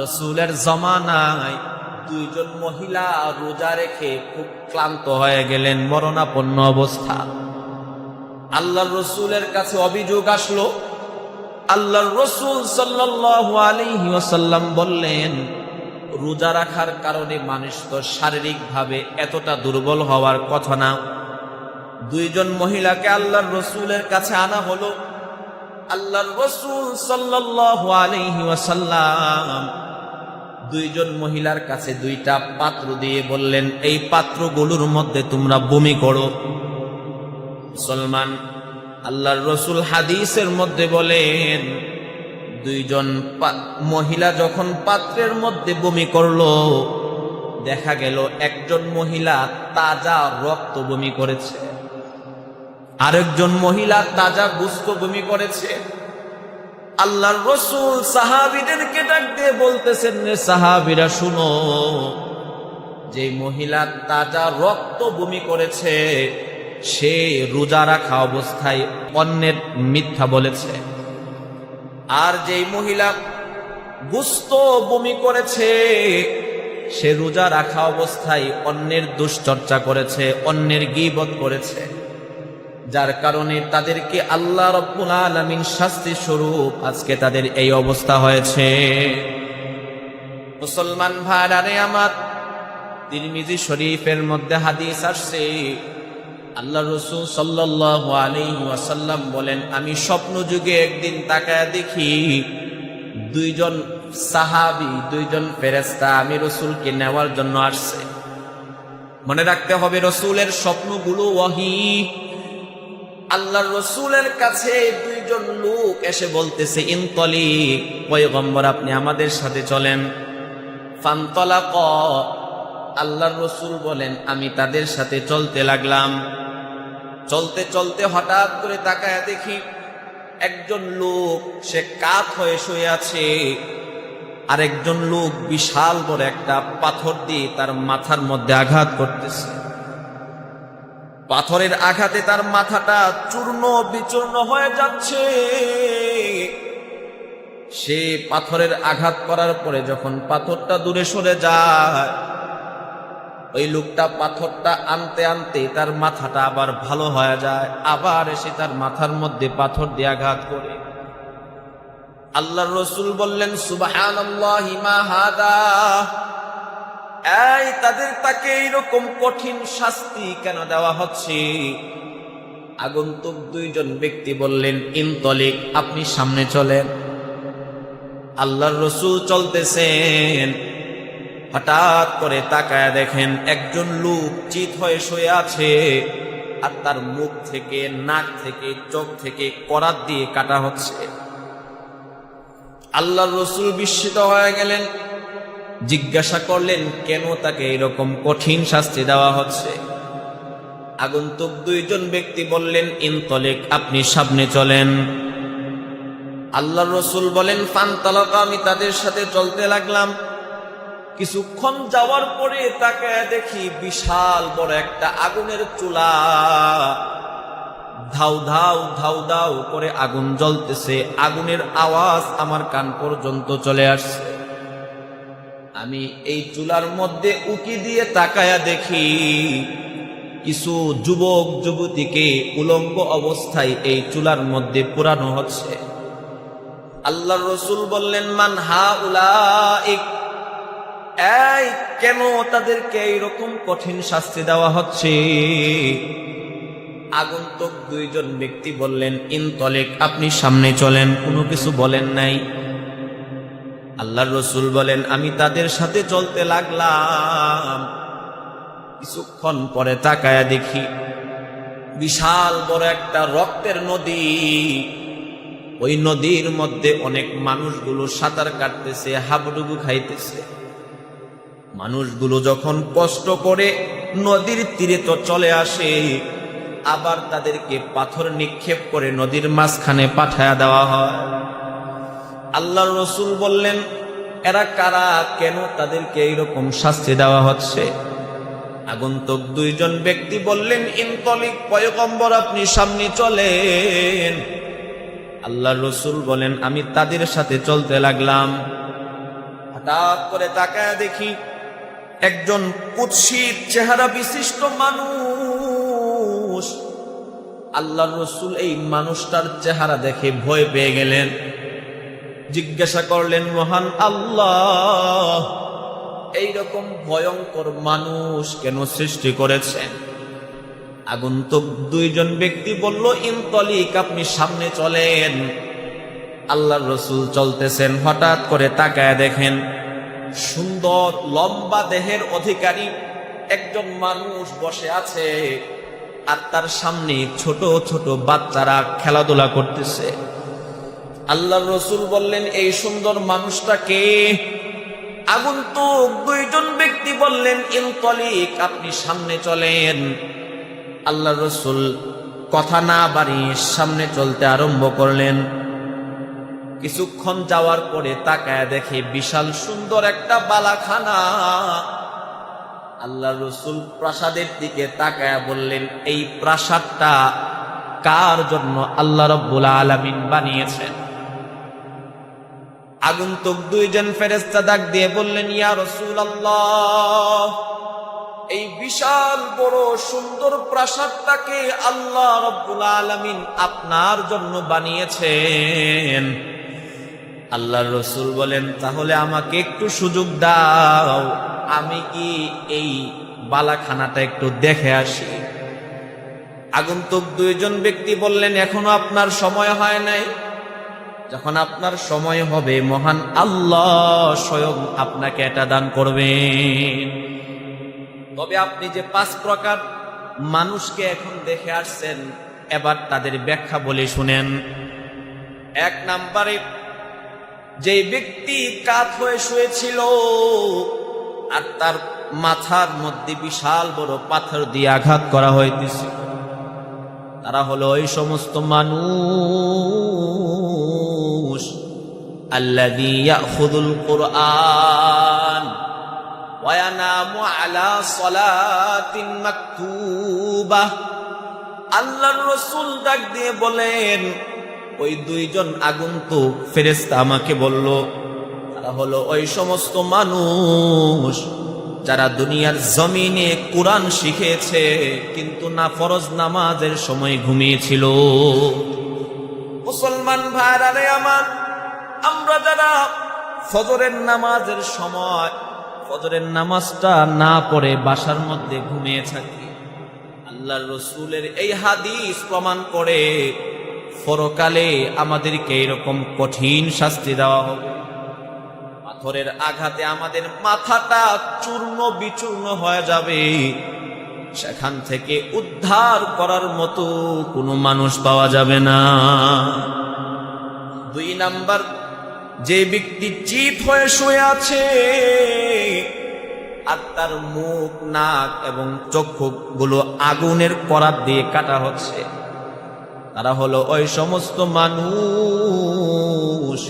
রসুলের জমানায় দুইজন মহিলা রোজা রেখে খুব ক্লান্ত হয়ে গেলেন, মরণাপন্ন অবস্থা। আল্লাহর রসুলের কাছে অভিযোগ আসলো। আল্লাহর রসুল ওয়াসাল্লাম বললেন, রোজা রাখার কারণে মানুষ তো শারীরিকভাবে এতটা দুর্বল হওয়ার কথা না। দুইজন মহিলাকে আল্লাহর রসুলের কাছে আনা হলো। আল্লাহর রসুল আলাইহি ওয়াসাল্লাম দুইজন মহিলার কাছে দুইটা পাত্র দিয়ে বললেন, এই পাত্রগুলোর মধ্যে তোমরা বমি করো। মুসলমান, আল্লাহর রসুল হাদিসের মধ্যে বলেন, দুইজন মহিলা যখন পাত্রের মধ্যে বমি করল, দেখা গেল একজন মহিলা তাজা রক্ত বমি করেছে। আরেকজন মহিলা তাজা গুস্ত বমি করেছে। আল্লাহর রসুল সাহাবিদেরকে ডাক দিয়ে বলতেছেন সাহাবিরা, শুনো যে মহিলা তাজা রক্ত বমি করেছে, সে রোজা রাখা অবস্থায় অন্যের মিথ্যা বলেছে। আর যেই মহিলা গুস্ত বমি করেছে, সে রোজা রাখা অবস্থায় অন্যের দুশ্চর্চা করেছে, অন্যের গিবত করেছে। যার কারণে তাদেরকে আল্লাহ রব্বুল আলমিন শাস্তি স্বরূপ আজকে তাদের এই অবস্থা হয়েছে। মুসলমান ভাইরারে আমার, তিরমিজি শরীফের মধ্যে হাদিস আসছে, আল্লাহ রসুল ওয়াসাল্লাম বলেন, আমি স্বপ্ন যুগে একদিন তাকায় দেখি দুইজন সাহাবি, দুইজন ফেরেস্তা আমি রসুলকে নেওয়ার জন্য আসছে। মনে রাখতে হবে রসুলের স্বপ্নগুলো ওয়াহি আল্লাহর রসুলের কাছে দুইজন লোক এসে বলতেছে ইনতলি পয়গম্বর, আপনি আমাদের সাথে চলেন। ফান্তলা ক আল্লাহর রসুল বলেন, আমি তাদের সাথে চলতে লাগলাম। চলতে চলতে হঠাৎ করে তাকায় দেখি, একজন লোক, সে কাত হয়ে শুয়ে আছে। আরেকজন লোক বিশাল বড় একটা পাথর দিয়ে তার মাথার মধ্যে আঘাত করতেছে। পাথরের আঘাতে তার মাথাটা চূর্ণ বিচূর্ণ হয়ে যাচ্ছে। সে পাথরের আঘাত করার পরে যখন পাথরটা দূরে সরে যায়, ওই লোকটা পাথরটা আনতে আনতে তার মাথাটা আবার ভালো হয়ে যায়, আবার এসে তার মাথার মধ্যে পাথর দিয়ে আঘাত করে। আল্লাহ রসুল বললেন সুবাহান এই, তাদের তাকে এইরকম কঠিন শাস্তি কেন দেওয়া হচ্ছে? আগন্তুক দুইজন ব্যক্তি বললেন ইনতলিক আপনি সামনে চলেন। আল্লাহর রসুল চলতেছেন। হঠাৎ করে তাকায় দেখেন, একজন লোক চিত হয়ে শুয়ে আছে আর তার মুখ থেকে, নাক থেকে, চোখ থেকে করাত দিয়ে কাটা হচ্ছে। আল্লাহর রসুল বিস্মিত হয়ে গেলেন। জিজ্ঞাসা করলেন, কেন তাকে এরকম কঠিন শাস্তি দেওয়া হচ্ছে? আগন্তুক দুইজন ব্যক্তি বললেন ইনতলেক আপনি সামনে চলেন। আল্লাহ রসুল বলেন ফানতালক আমি তাদের সাথে চলতে লাগলাম। কিছুক্ষণ যাওয়ার পরে তাকে দেখি বিশাল বড় একটা আগুনের চুলা। ধাউ ধাউ ধাউ ধাউ করে আগুন জ্বলতেছে। আগুনের আওয়াজ আমার কান পর্যন্ত চলে আসছে। আমি এই চুলার মধ্যে উকি দিয়ে তাকায়া দেখি কিছু যুবক, যুবতীকে উলঙ্গ অবস্থায় এই চুলার মধ্যে পুরানো হচ্ছে। আল্লাহ রসুল বললেন, মান হা এই, কেন তাদেরকে এইরকম কঠিন শাস্তি দেওয়া হচ্ছে? আগন্তুক দুইজন ব্যক্তি বললেন, ইনতলেক, আপনি সামনে চলেন, কোনো কিছু বলেন নাই। আল্লাহর রসুল বলেন, আমি তাদের সাথে চলতে লাগলাম। কিছুক্ষণ পরে তাকায়া দেখি, বিশাল বড় একটা রক্তের নদী। ওই নদীর মধ্যে অনেক মানুষগুলো সাঁতার কাটতেছে, হাবুডুবু খাইতেছে। মানুষগুলো যখন কষ্ট করে নদীর তীরে তো চলে আসে, আবার তাদেরকে পাথর নিক্ষেপ করে নদীর মাঝখানে পাঠায়া দেওয়া হয়। আল্লাহর রসুল বললেন, এরা কারা? কেন তাদেরকে এইরকম শাস্তি দেওয়া হচ্ছে? আগন্তুক দুইজন ব্যক্তি বললেন ইনতলিক পয়গম্বর, আপনি সামনে চলেন। আল্লাহ রসুল বলেন, আমি তাদের সাথে চলতে লাগলাম। হঠাৎ করে তাকায় দেখি, একজন কুৎসিত চেহারা বিশিষ্ট মানুষ। আল্লাহ রসুল এই মানুষটার চেহারা দেখে ভয় পেয়ে গেলেন। জিজ্ঞাসা করলেন, মহান আল্লাহ, এইরকম ভয়ঙ্কর মানুষ কেন সৃষ্টি করেছেন? আগন্তুক দুইজন ব্যক্তি বলল ইনতলিক আপনি সামনে চলেন। আল্লাহ রসুল চলতেছেন, হঠাৎ করে তাকায় দেখেন, সুন্দর লম্বা দেহের অধিকারী একজন মানুষ বসে আছে আর তার সামনে ছোট ছোট বাচ্চারা খেলাধুলা করতেছে। আল্লাহ রসুল বললেন, এই সুন্দর মানুষটাকে আগন্তুক দুইজন ব্যক্তি বললেন ইনতলিক আপনি সামনে চলেন। আল্লাহ রসুল কথা না বাড়িয়ে সামনে চলতে আরম্ভ করলেন। কিছুক্ষণ যাওয়ার পরে তাকায় দেখে বিশাল সুন্দর একটা বালাখানা। আল্লাহ রসুল প্রাসাদের দিকে তাকায় বললেন, এই প্রাসাদটা কার জন্য আল্লাহ রব্বুল আলমিন বানিয়েছেন? আগন্তুক দুইজন ফেরেস্তা ডাক দিয়ে বললেন, ইয়া রসুল এই বিশাল বড় সুন্দর প্রাসাদটাকে আল্লাহ রব্বুল আলমিন আপনার জন্য বানিয়েছেন। আল্লাহ রসুল বলেন, তাহলে আমাকে একটু সুযোগ দাও, আমি কি এই বালাখানাটা একটু দেখে আসি? আগন্তুক দুইজন ব্যক্তি বললেন, এখনও আপনার সময় হয় নাই। যখন আপনার সময় হবে, মহান আল্লাহ স্বয়ং আপনাকে এটা দান করবেন। তবে আপনি যে পাঁচ প্রকার মানুষকে এখন দেখে আসছেন, এবার তাদের ব্যাখ্যা বলে শুনেন। এক নাম্বারে যে ব্যক্তি কাত হয়ে শুয়েছিল, আর তার মাথার মধ্যে বিশাল বড় পাথর দিয়ে আঘাত করা হইতেছিল তারা হলো ওই সমস্ত মানুষ। আল্লাযী ইয়াখুযুল কুরআন ওয়া ইয়ানামু আলা সালাতিন মাকতুবাহ আল্লাহর রাসূল ডাক দিয়ে বলেন, ওই দুইজন আগন্তুক ফেরেশতা আমাকে বলল, তারা হলো ওই সমস্ত মানুষ যারা দুনিয়ার জমিনে কোরআন শিখেছে, কিন্তু না ফরজ নামাজের সময় ঘুমিয়েছিল। মুসলমান ভাইরারে আমার, আমরা যারা ফজরের নামাজের সময়, ফজরের নামাজটা না পড়ে বাসার মধ্যে ঘুমিয়ে থাকি আল্লাহ রসুলের এই হাদিস প্রমাণ করে পরকালে আমাদেরকে এরকম কঠিন শাস্তি দেওয়া হবে। পাথরের আঘাতে আমাদের মাথাটা চূর্ণ বিচূর্ণ হয়ে যাবে। সেখান থেকে উদ্ধার করার মতো কোনো মানুষ পাওয়া যাবে না। দুই নাম্বার, যে ব্যক্তি চিত হয়ে শুয়ে আছে আর তার মুখ, নাক এবং চক্ষু গুলো আগুনের করাত দিয়ে কাটা হচ্ছে, তারা হলো ওই সমস্ত মানুষ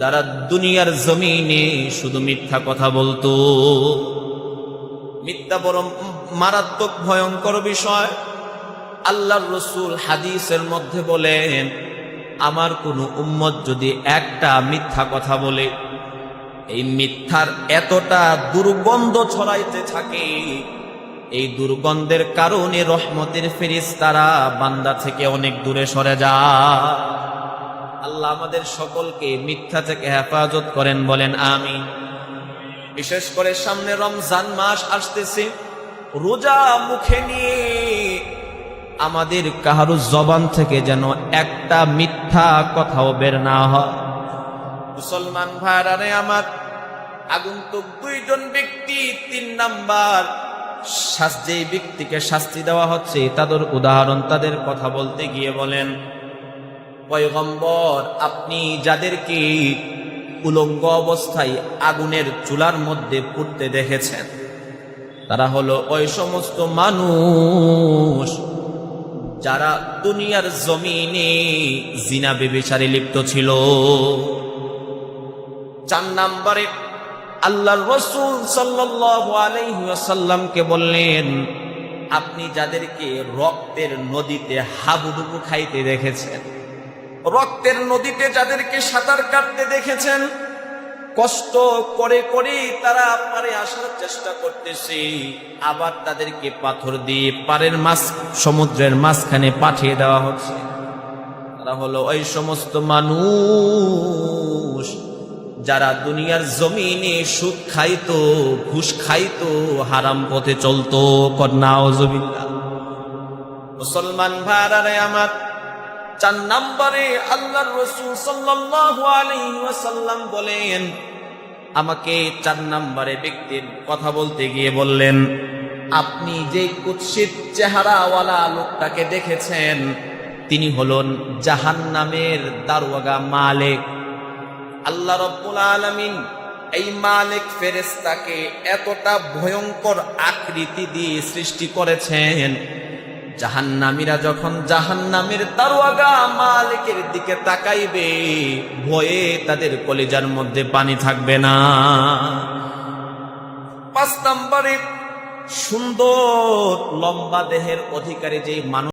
যারা দুনিয়ার জমিনে শুধু মিথ্যা কথা বলতো। মিথ্যা বড় মারাত্মক ভয়ঙ্কর বিষয়। আল্লাহর রসুল হাদিসের মধ্যে বলেন, আমার কোনো উম্মত যদি একটা মিথ্যা কথা বলে, এই মিথ্যার এতটা দুর্গন্ধ ছড়াইতে থাকে, এই দুর্গন্ধের কারণে রহমতের ফেরিস তারা বান্দা থেকে অনেক দূরে সরে যায়। আল্লাহ আমাদের সকলকে মিথ্যা থেকে হেফাজত করেন, বলেন আমি বিশেষ করে সামনে রমজান মাস আসতেছে। রোজা মুখে নিয়ে আমাদের কাহারু জবান থেকে যেন একটা মিথ্যা কথাও বের না হয়। মুসলমান ভাইরারে আমার, আগন্তুক দুইজন ব্যক্তি তিন নাম্বার যেই ব্যক্তিকে শাস্তি দেওয়া হচ্ছে, তাদের উদাহরণ তাদের কথা বলতে গিয়ে বলেন, পয়গম্বর, আপনি যাদেরকে উলঙ্গ অবস্থায় আগুনের চুলার মধ্যে পুড়তে দেখেছেন তারা হলো ওই সমস্ত মানুষ যারা দুনিয়ার জমিনে জিনা বেবিচারে লিপ্ত ছিল। চার নাম্বারে আল্লাহ রসুল সাল্লাসাল্লামকে বললেন, আপনি যাদেরকে রক্তের নদীতে হাবুডুবু খাইতে দেখেছেন, রক্তের নদীতে যাদেরকে সাঁতার কাটতে দেখেছেন কষ্ট করে করে তারা পারে আসার চেষ্টা করতেছে। আবার তাদেরকে পাথর দিয়ে পারের মাছ, সমুদ্রের মাঝখানে পাঠিয়ে দেওয়া হচ্ছে। তারা হলো ওই সমস্ত মানুষ যারা দুনিয়ার জমিনে সুদ খাইতো, ঘুষ খাইতো, হারাম পথে চলতো। কন্যা মুসলমান ভাড়ারে আমার চার নম্বরে আল্লাহর রসুল সাল্লাল্লাহু আলাইহি ওয়াসাল্লাম বলেন, আমাকে চার নম্বরে ব্যক্তির কথা বলতে গিয়ে বললেন, আপনি যে কুৎসিত চেহারাওয়ালা লোকটাকে দেখেছেন, তিনি হলেন জাহান্নামের দারোয়াগা মালিক। আল্লাহ রব্বুল আলামিন এই মালিক ফেরেস্তাকে এতটা ভয়ঙ্কর আকৃতি দিয়ে সৃষ্টি করেছেন জাহান্নামীরা যখন জাহান্নামের দারোয়াগা মালিকের দিকে তাকাইবে, ভয়ে তাদের কলেজার মধ্যে পানি থাকবে না। পাঁচ নম্বরে, সুন্দর লম্বা দেহের অধিকারী যে মানুষ